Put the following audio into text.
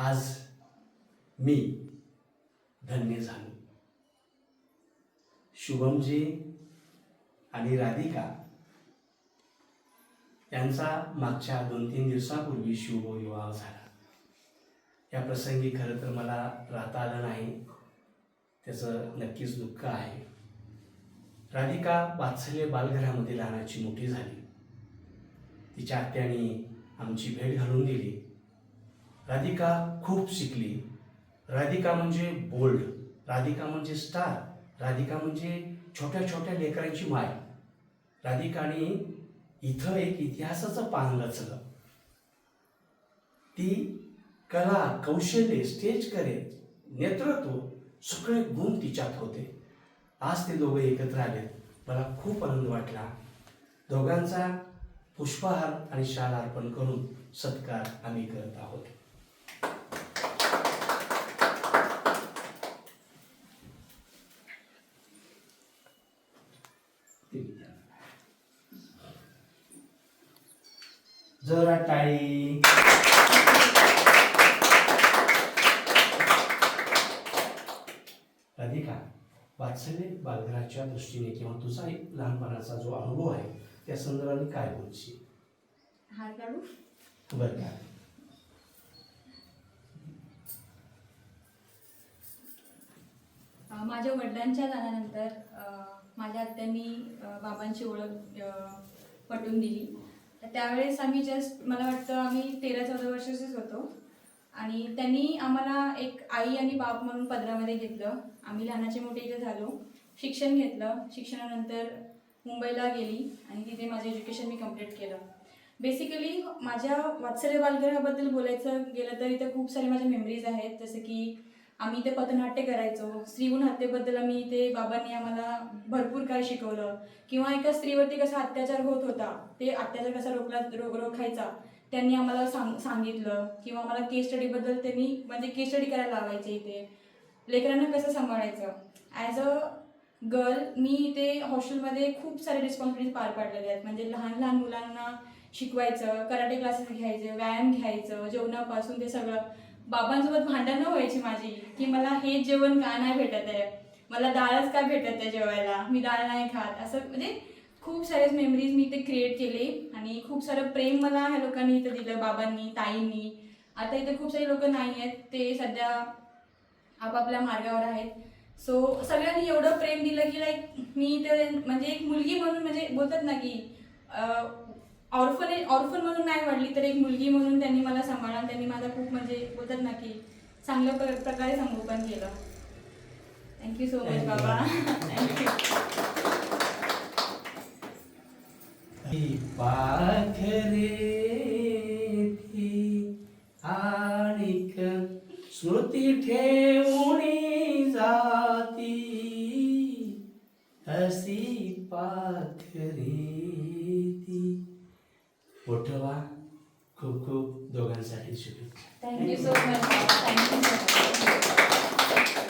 आज मी धन्य झालो. शुभमजी आणि राधिका यांचा मागच्या दोन तीन दिवसापूर्वी शुभविवाह झाला. या प्रसंगी खरं तर मला राहता आलं नाही. त्याचं नक्कीच दुःख आहे. राधिका वात्सल्य बालघरामध्ये लहानाची मोठी झाली. तिच्या आत्याने आमची भेट घालून दिली. राधिका खूप शिकली. राधिका म्हणजे बोल्ड राधिका म्हणजे स्टार राधिका म्हणजे छोट्या छोट्या लेकरांची माय. राधिकाने इथं एक इतिहासाचं पान रचलं. ती कला कौशल्य स्टेज करेल नेतृत्व सगळे गुण तिच्यात होते. आज ते दोघं एकत्र आलेत. मला खूप आनंद वाटला. दोघांचा पुष्पहार आणि शाल अर्पण करून सत्कार आम्ही करत आहोत ते विचारा. जरा टाळी राधिका वात्सल्य बालघराच्या दृष्टीने किंवा तुझा एक लहानपणाचा जो अनुभव आहे त्या संदर्भाने काय बोलशील? हार काढू? बरं का. अं, माझ्या वडिलांच्या जाण्यानंतर माझ्या आत्यांनी बाबांची ओळख पटवून दिली. त्यावेळेस आम्ही जस्ट मला वाटतं आम्ही तेरा चौदा वर्षाचेच होतो. आणि त्यांनी आम्हाला एक आई आणि बाप म्हणून पदरामध्ये घेतलं. आम्ही लहानाचे मोठे इथे झालो. शिक्षण घेतलं. शिक्षणानंतर मुंबईला गेली आणि तिथे माझं एज्युकेशन मी कंप्लीट केलं. बेसिकली माझ्या वात्सल्य बालगृहाबद्दल बोलायचं गेलं तर इथं खूप सारे माझ्या मेमरीज आहेत. जसं की आम्ही ते पथनाट्य करायचो. स्त्रीहून हत्येबद्दल आम्ही ते बाबांनी आम्हाला भरपूर काय शिकवलं. किंवा एका स्त्रीवरती कसा अत्याचार होत होता ते अत्याचार कसा रोखला रो रोखायचा त्यांनी आम्हाला सांग सांगितलं. किंवा आम्हाला केस स्टडीबद्दल त्यांनी म्हणजे केस स्टडी करायला लावायचे इथे. लेकरांना कसं सांभाळायचं? ॲज अ गर्ल मी इथे हॉस्टेलमध्ये खूप सारे रिस्पॉन्सिबिलिटीज पार पाडलेले आहेत. म्हणजे लहान लहान मुलांना शिकवायचं कराटे क्लासेस घ्यायचे व्यायाम घ्यायचं जेवणापासून ते सगळं. बाबांसोबत भांडण व्हायची माझी की मला हे जेवण का नाही भेटत आहे? मला डाळच का भेटत आहे जेवायला? मी डाळ नाही खात. असं म्हणजे खूप सारे मेमरीज मी इथे क्रिएट केले आणि खूप सारं प्रेम मला ह्या लोकांनी इथं दिलं बाबांनी ताईंनी. आता इथे खूप सारे लोक नाही आहेत. ते सध्या आपापल्या मार्गावर आहेत. सो सगळ्यांनी एवढं प्रेम दिलं की लाईक मी इथे म्हणजे एक मुलगी म्हणून म्हणजे बोलतात ना की ऑर्फन ऑर्फन म्हणून नाही वाढली तर एक मुलगी म्हणून त्यांनी मला सांभाळा त्यांनी माझा खूप म्हणजे बोलतात ना की चांगल्या प्र- प्रकारे संगोपन केलं. Thank you so much. बाबा. थँक्यू पाखरे थी आणिक स्मृती ठेवणी जाती. अशी पाखरे पोटवा खूप खूप दोघांसाठी शुभेच्छा. Thank you so much thank you so much